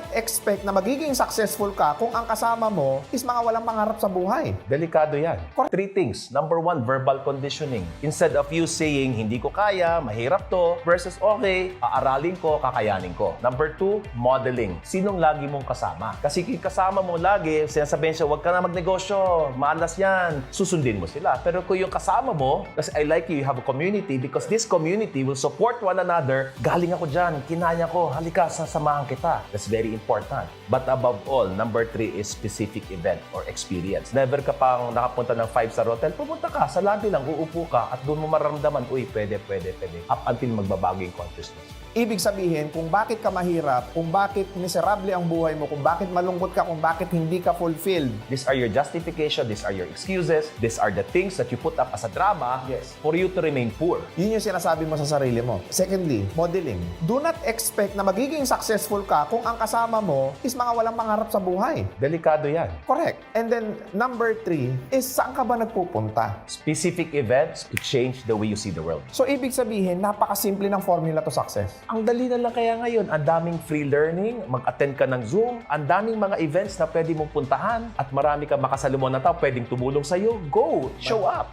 not expect na magiging successful ka kung ang kasama mo is mga walang pangarap sa buhay. Delikado yan. Correct. Three things. Number one, verbal conditioning. Instead of you saying, hindi ko kaya, mahirap to, versus okay, aaralin ko, kakayanin ko. Number two, modeling. Sinong lagi mong kasama? Kasi kung kasama mo lagi, sinasabihin siya, huwag ka na magnegosyo, malas yan. Susundin mo sila. Pero kung yung kasama mo, kasi I like you, you have a community, because this community will support one another, galing ako dyan, kinaya ko, halika, sasamahan kita. That's very important. But above all, number three is specific event or experience. Never ka pang nakapunta ng five-star hotel, pumunta ka, sa lobby lang, uupo ka, at doon mo maramdaman, uy, pwede, pwede, pwede. Up until magbabago yung consciousness. Ibig sabihin, kung bakit ka mahirap, kung bakit miserable ang buhay mo, kung bakit malungkot ka, kung bakit hindi ka fulfilled, These are your justification, these are your excuses, these are the things that you put up as a drama Yes. for you to remain poor. Yun yung sinasabi mo sa sarili mo. Secondly, modeling. Do not expect na magiging successful ka kung ang kasama mo is mga walang pangarap sa buhay. Delikado yan. Correct. And then, number three is saan ka ba nagpupunta? Specific events to change the way you see the world. So, ibig sabihin, napakasimple ng formula to success. Ang dali na lang kaya ngayon, ang daming free learning, mag-attend ka ng Zoom, ang daming mga events na pwede mong puntahan, at marami ka makasalamuhan na tao pwedeng tumulong sa'yo. Go! Show up!